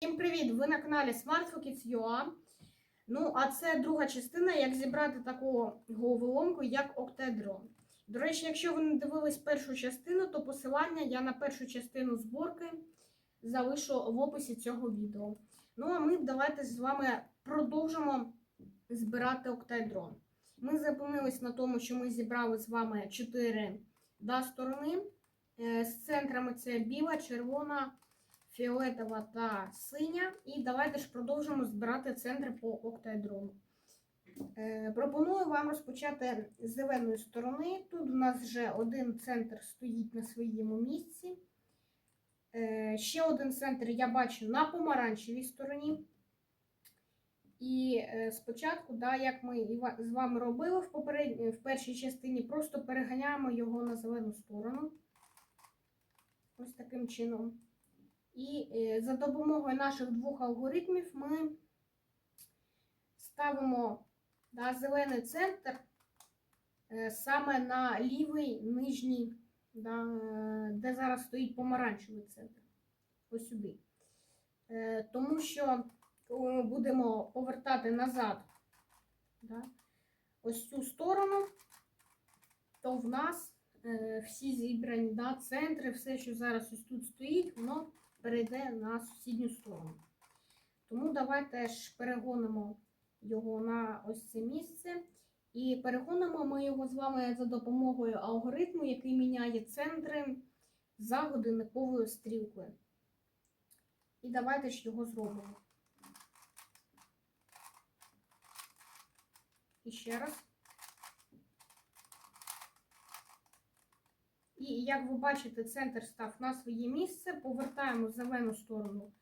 Всім привіт! Ви на каналі SmartFocus.ua. Ну, а це друга частина, як зібрати таку головоломку, як Octedron. До речі, якщо ви не дивились першу частину, то посилання я на першу частину зборки залишу в описі цього відео. Ну, а ми давайте з вами продовжимо збирати Octedron. Ми зупинились на тому, що ми зібрали з вами 4 да, сторони. Е, З центрами це біла, червона фіолетова та синя. І давайте ж продовжимо збирати центри по октаедрону. Е, пропоную вам розпочати з зеленої сторони. Тут у нас вже один центр стоїть на своєму місці. Е, ще один центр я бачу на помаранчевій стороні. І е, спочатку, да, як ми з вами робили в, в першій частині, просто переганяємо його на зелену сторону. Ось таким чином. І е, за допомогою наших двох алгоритмів ми ставимо да, зелений центр е, саме на лівий нижній, да, е, де зараз стоїть помаранчевий центр. Ось сюди. Тому що, коли ми будемо повертати назад да, ось цю сторону, то в нас всі зібрані да, центри, все, що зараз ось тут стоїть, воно перейде на сусідню сторону. Тому давайте ж перегонимо його на ось це місце. І перегонимо ми його з вами за допомогою алгоритму, який міняє центри за годинниковою стрілкою. І давайте ж його зробимо. І ще раз. І як ви бачите, центр став на своє місце. Повертаємо зелену сторону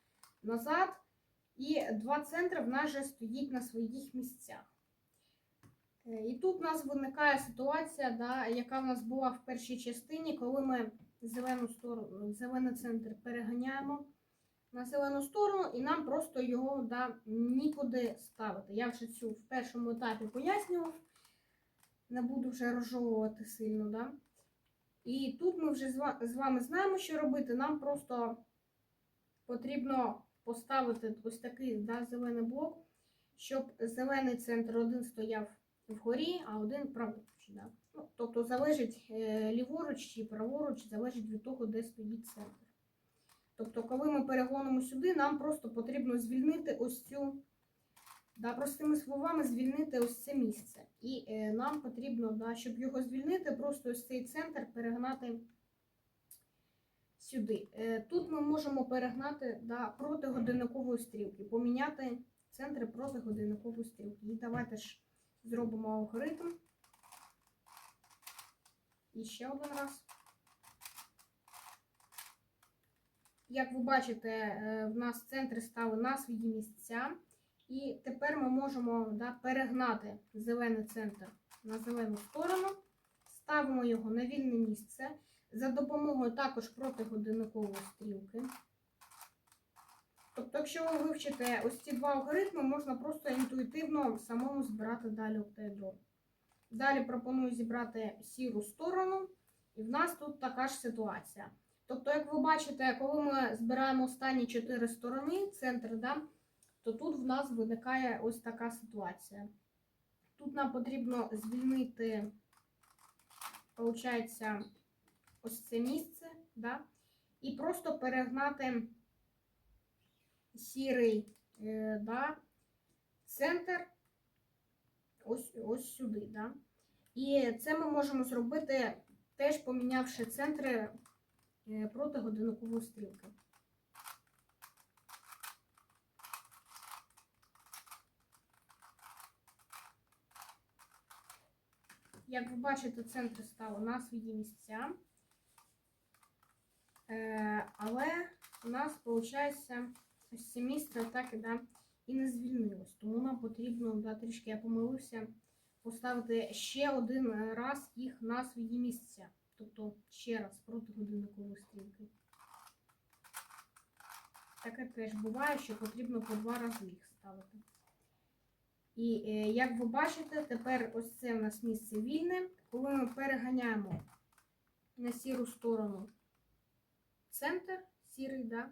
назад. І два центри в нас вже стоїть на своїх місцях. Е, І тут у нас виникає ситуація, да, яка в нас була в першій частині, коли ми зелену сторону, зелений центр переганяємо на зелену сторону, і нам просто його да, нікуди ставити. Я вже цю в першому етапі пояснював, не буду вже розжовувати сильно. Да? І тут ми вже з вами знаємо, що робити. Нам просто потрібно поставити ось такий да, зелений блок, щоб зелений центр один стояв вгорі, а один праворуч. Да. Ну, тобто залежить е, ліворуч чи праворуч, залежить від того, де стоїть центр. Тобто, коли ми перегонимо сюди, нам просто потрібно звільнити ось цю, да, простими словами, звільнити ось це місце. І е, нам потрібно, да, щоб його звільнити, просто ось цей центр перегнати сюди. Е, Тут ми можемо перегнати да, проти годинникової стрілки, поміняти центри проти годинникової стрілки. І давайте ж зробимо алгоритм. І ще один раз. Як ви бачите, е, в нас центри стали на свої місця. І тепер ми можемо да, перегнати зелений центр на зелену сторону, ставимо його на вільне місце за допомогою також протигодинникової стрілки. Тобто, якщо ви вивчите ось ці два алгоритми, можна просто інтуїтивно самому збирати далі октаедрон. Далі пропоную зібрати сіру сторону, і в нас тут така ж ситуація. Тобто, як ви бачите, коли ми збираємо останні чотири сторони, центр, да, то тут в нас виникає ось така ситуація. Тут нам потрібно звільнити, виходить, ось це місце, да, і просто перегнати сірий е, да, центр ось, ось сюди. Да. І це ми можемо зробити, теж помінявши центри е, проти годинникової стрілки. Як ви бачите, центри стали на свої місця. Е, але у нас, виходить, ось це місце так і, да, і не звільнилось. Тому нам потрібно, да, трішки я помилився, поставити ще один раз їх на свої місця. Тобто ще раз проти годинникової стрілки. Таке теж буває, що потрібно по два рази їх ставити. І е, як ви бачите, тепер ось це у нас місце вільне. Коли ми переганяємо на сіру сторону центр, сірий, да,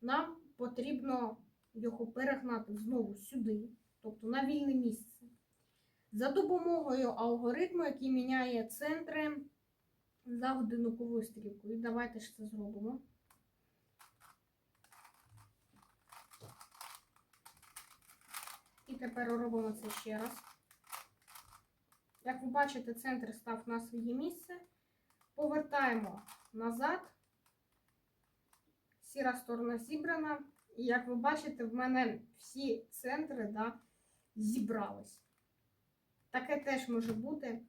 нам потрібно його перегнати знову сюди, тобто на вільне місце. За допомогою алгоритму, який міняє центри за годинниковою стрілкою. Давайте ж це зробимо. І тепер робимо це ще раз. Як ви бачите, центр став на своє місце. Повертаємо назад. Сіра сторона зібрана. І як ви бачите, в мене всі центри да, зібрались. Таке теж може бути.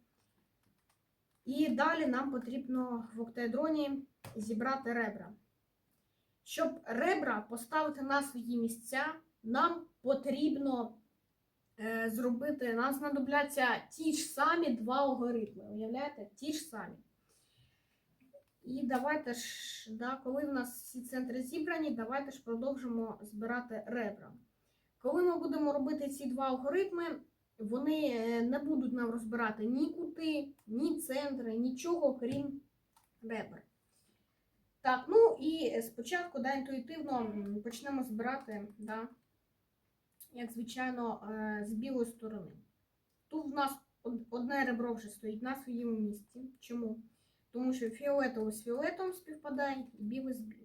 І далі нам потрібно в октаедроні зібрати ребра. Щоб ребра поставити на свої місця, нам потрібно е, зробити, нам знадобляться ті ж самі два алгоритми. Уявляєте? Ті ж самі. І давайте ж, да, коли в нас всі центри зібрані, давайте ж продовжимо збирати ребра. Коли ми будемо робити ці два алгоритми, вони е, не будуть нам розбирати ні кути, ні центри, нічого, крім ребер. Так, ну і спочатку да, інтуїтивно почнемо збирати, да, як звичайно, е, з білої сторони. Тут в нас одне ребро вже стоїть на своєму місці. Чому? Тому що фіолетовий з фіолетовим співпадає і білий з білим.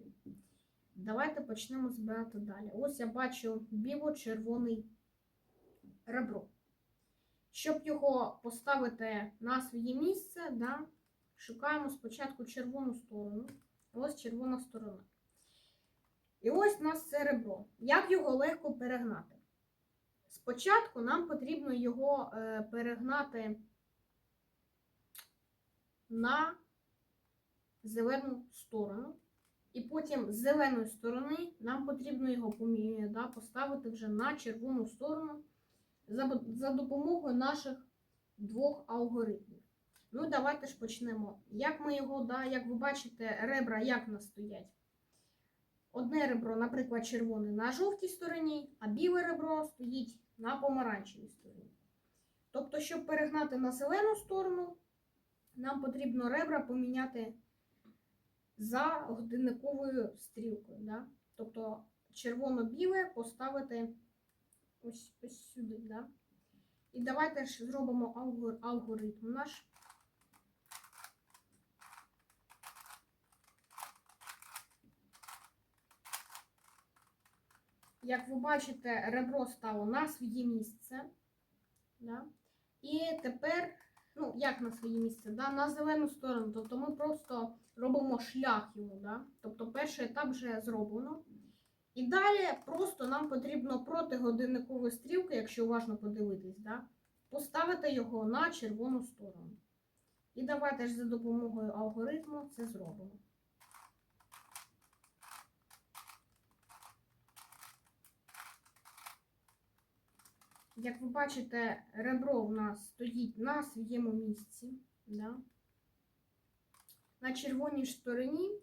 Давайте почнемо збирати далі. Ось я бачу біло-червоний ребро. Щоб його поставити на своє місце, да, шукаємо спочатку червону сторону. Ось червона сторона. І ось у нас це ребро. Як його легко перегнати? Спочатку нам потрібно його е, перегнати на зелену сторону. І потім з зеленої сторони нам потрібно його да, поставити вже на червону сторону за, за допомогою наших двох алгоритмів. Ну, давайте ж почнемо. Як ми його, да, як ви бачите, ребра як в нас стоять? Одне ребро, наприклад, червоне на жовтій стороні, а біле ребро стоїть на помаранчевій стороні. Тобто, щоб перегнати на зелену сторону, нам потрібно ребра поміняти за годинниковою стрілкою. Да? Тобто червоно-біле поставити ось, ось сюди. Да? І давайте ж зробимо алгоритм наш. Як ви бачите, ребро стало на своє місце. Да? І тепер, ну, як на своє місце, да? на зелену сторону. Тобто ми просто робимо шлях йому. Да? Тобто перший етап вже зроблено. І далі просто нам потрібно проти годинникової стрілки, якщо уважно подивитись, да? поставити його на червону сторону. І давайте ж за допомогою алгоритму це зробимо. Як ви бачите, ребро в нас стоїть на своєму місці, да? на червоній стороні.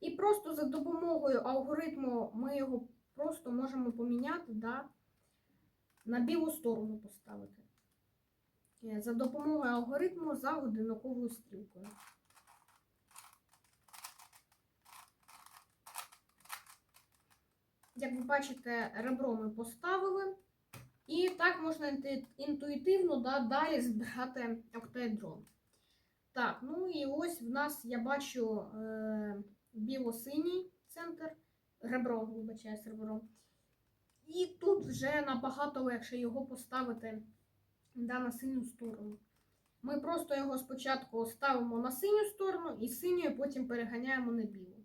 І просто за допомогою алгоритму ми його просто можемо поміняти да? на білу сторону поставити. Е, За допомогою алгоритму за годинниковою стрілкою. Як ви бачите, ребро ми поставили. І так можна інтуїтивно да, далі збирати октаедрон. Так, ну і ось в нас я бачу е, біло-синій центр, ребро, вибачаюсь, ребро. І тут вже набагато легше його поставити да, на синю сторону. Ми просто його спочатку ставимо на синю сторону і синьою потім переганяємо на білу.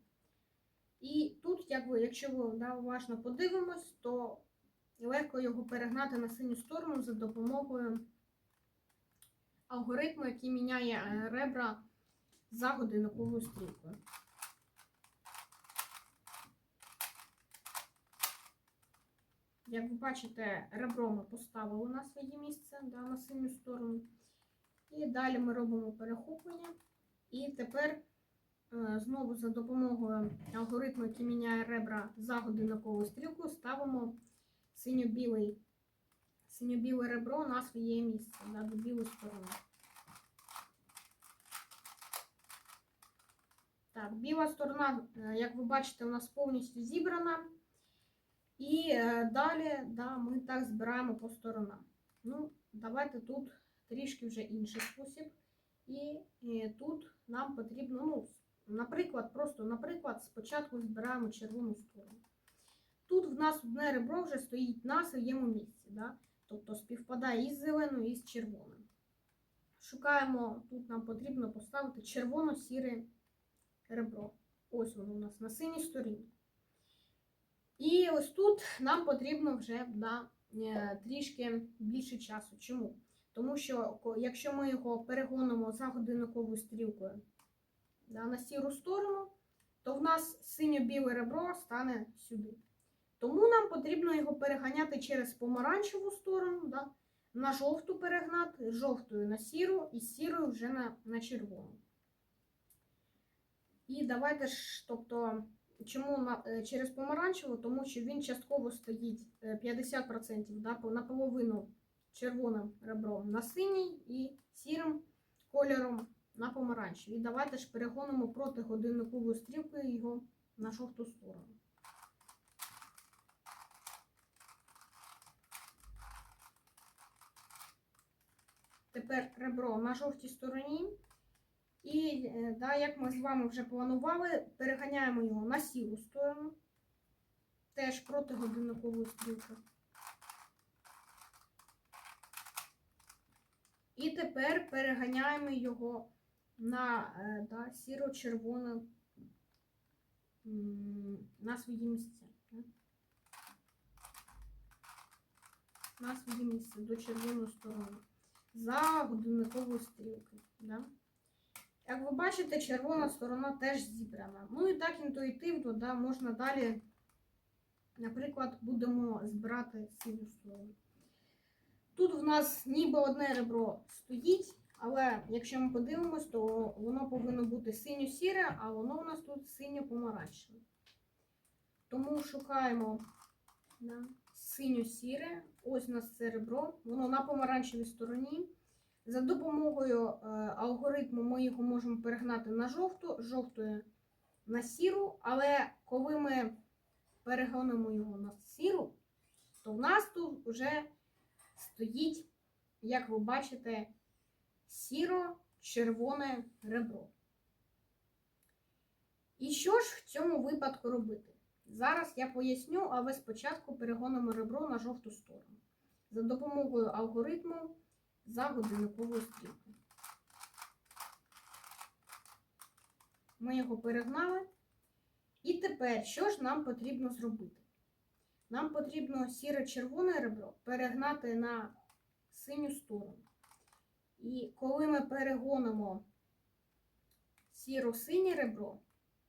І тут, як ви, якщо ви да, уважно подивимось, то легко його перегнати на синю сторону за допомогою алгоритму, який міняє е, ребра за годинниковою стрілкою. Як ви бачите, ребро ми поставили на своє місце да, на синю сторону. І далі ми робимо перехоплення. І тепер е, знову за допомогою алгоритму, який міняє ребра за годинниковою стрілкою, ставимо синьо-білий, синьо-біле ребро на своє місце, да, до білої сторони. Так, біла сторона, е, як ви бачите, у нас повністю зібрана. І е, далі да, ми так збираємо по сторонам. Ну, давайте тут трішки вже інший спосіб. І, е, тут нам потрібно, ну, наприклад, просто, наприклад, спочатку збираємо червону сторону. Тут в нас одне ребро вже стоїть на своєму місці, да? тобто співпадає із зеленою, і з червоним. Шукаємо, тут нам потрібно поставити червоно-сіре ребро. Ось воно у нас на синій стороні. І ось тут нам потрібно вже да, е, трішки більше часу. Чому? Тому що якщо ми його перегонимо за годинниковою стрілкою да, на сіру сторону, то в нас синьо-біле ребро стане сюди. Тому нам потрібно його переганяти через помаранчеву сторону, да, на жовту перегнати, жовтою на сіру і сірою вже на, на червону. І давайте ж, тобто, чому на, е, через помаранчеву? Тому що він частково стоїть е, 50% да, по- наполовину червоним ребром на синій і сірим кольором на помаранчевий. І давайте ж перегонимо проти годинникової стрілки його на жовту сторону. Тепер ребро на жовтій стороні. І е, да, як ми з вами вже планували, переганяємо його на сіру сторону. Теж проти годинникової стрілки. І тепер переганяємо його на е, да, сіро-червоне на свої місця. На свої місця до червоної сторони. За годинниковою стрілкою. Да? Як ви бачите, червона сторона теж зібрана. Ну і так інтуїтивно, да, можна далі, наприклад, будемо збирати синю сторону. Тут в нас ніби одне ребро стоїть, але якщо ми подивимось, то воно повинно бути синьо-сіре, а воно у нас тут синьо-помаранчеве. Тому шукаємо да, синьо-сіре. Ось у нас це ребро, воно на помаранчевій стороні. За допомогою е, алгоритму ми його можемо перегнати на жовту, з жовтої на сіру, але коли ми перегонимо його на сіру, то в нас тут вже стоїть, як ви бачите, сіро-червоне ребро. І що ж в цьому випадку робити? Зараз я поясню, а ви спочатку перегонимо ребро на жовту сторону. За допомогою алгоритму за годинниковою стрілкою. Ми його перегнали. І тепер, що ж нам потрібно зробити? Нам потрібно сіре-червоне ребро перегнати на синю сторону. І коли ми перегонимо сіро-синє ребро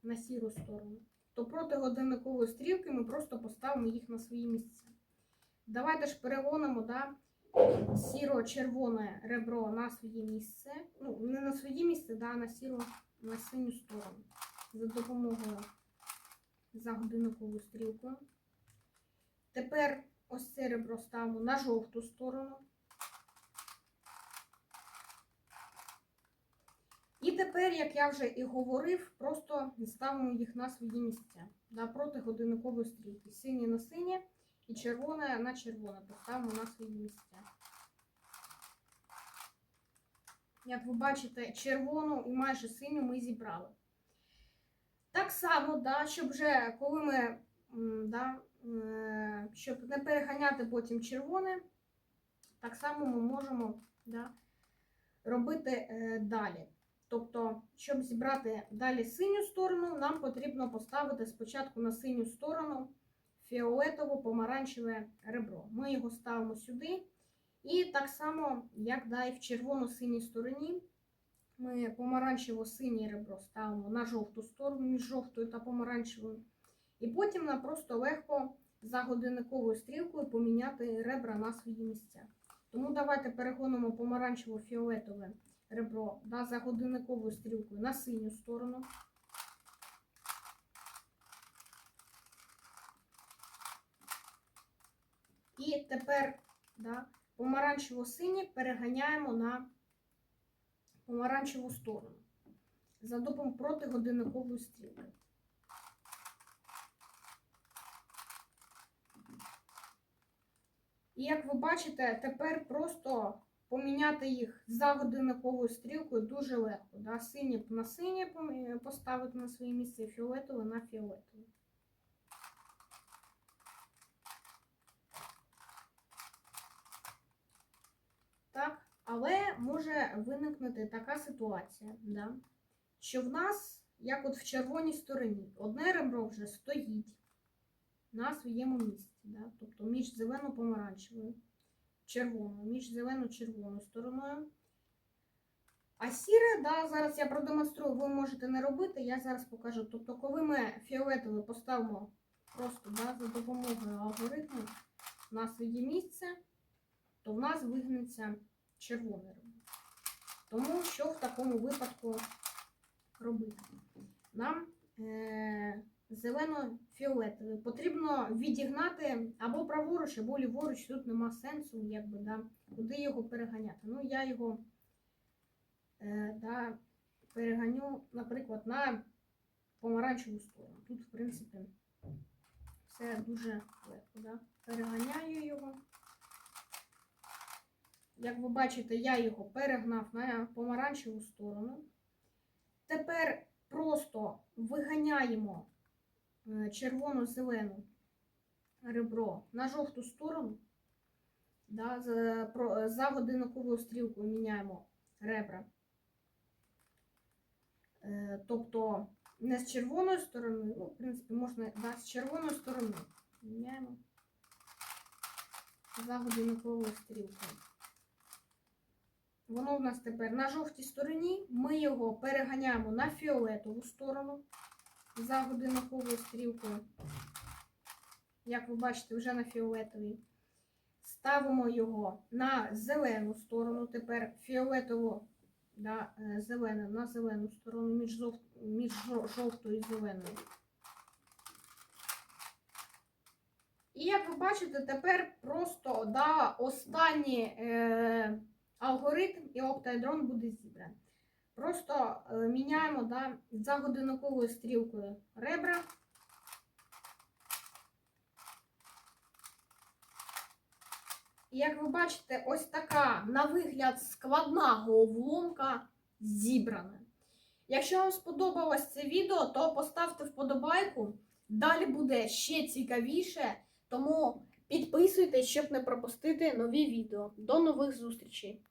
на сіру сторону, то проти годинникової стрілки ми просто поставимо їх на свої місця. Давайте ж перегонимо, да, сіро-червоне ребро на своє місце. Ну, не на своє місце, да, на сіро на синю сторону. За допомогою за годинниковою стрілкою. Тепер ось це ребро ставимо на жовту сторону. І тепер, як я вже і говорив, просто ставимо їх на свої місця. Да, проти годинникової стрілки. Синє на синє і червоне на червоне. Поставимо на свої місця. Як ви бачите, червону і майже синю ми зібрали. Так само, да, щоб вже коли ми да, е, щоб не переганяти потім червоне, так само ми можемо да, робити е, далі. Тобто, щоб зібрати далі синю сторону, нам потрібно поставити спочатку на синю сторону фіолетово-помаранчеве ребро. Ми його ставимо сюди. І так само, як да, і в червоно-синій стороні, ми помаранчево-синє ребро ставимо на жовту сторону між жовтою та помаранчевою. І потім нам просто легко за годинниковою стрілкою поміняти ребра на свої місця. Тому давайте перегонимо помаранчево-фіолетове ребро да, за годинниковою стрілкою на синю сторону. І тепер да, помаранчево-синє переганяємо на помаранчеву сторону за допомогою проти годинникової стрілки. І як ви бачите, тепер просто поміняти їх за годинниковою стрілкою дуже легко. Да? Синє на синє поставити на своє місце, фіолетове на фіолетове. Так, але може виникнути така ситуація, да? що в нас, як от в червоній стороні, одне ребро вже стоїть на своєму місці, да? тобто між зелено-помаранчевою, червоною, між зелено-червоною стороною. А сіре, да, зараз я продемонструю, ви можете не робити, я зараз покажу. Тобто, коли ми фіолетове поставимо просто да, за допомогою алгоритму на своє місце, то в нас вигнеться червоне ребро. Тому що в такому випадку робити? Нам е- зелено-фіолетовий потрібно відігнати або праворуч, або ліворуч. Тут нема сенсу, якби, да, куди його переганяти. Ну, я його е, да, переганю, наприклад, на помаранчеву сторону. Тут, в принципі, все дуже легко. Да? Переганяю його. Як ви бачите, я його перегнав на помаранчеву сторону. Тепер просто виганяємо е, червоно-зелену ребро на жовту сторону. Да, за, про, за годинниковою стрілкою міняємо ребра. Е, тобто не з червоної сторони, ну, в принципі, можна да, з червоної сторони. Міняємо за годинниковою стрілкою. Воно в нас тепер на жовтій стороні. Ми його переганяємо на фіолетову сторону за годинниковою стрілкою. Як ви бачите, вже на фіолетовій. Ставимо його на зелену сторону. Тепер фіолетово да, е, зелене на зелену сторону між, жов... між жовтою і зеленою. І як ви бачите, тепер просто да, останній е, алгоритм і октаедрон буде зібраний. Просто е, міняємо да, за годинниковою стрілкою ребра. І як ви бачите, ось така на вигляд складна головоломка зібрана. Якщо вам сподобалось це відео, то поставте вподобайку. Далі буде ще цікавіше, тому підписуйтесь, щоб не пропустити нові відео. До нових зустрічей!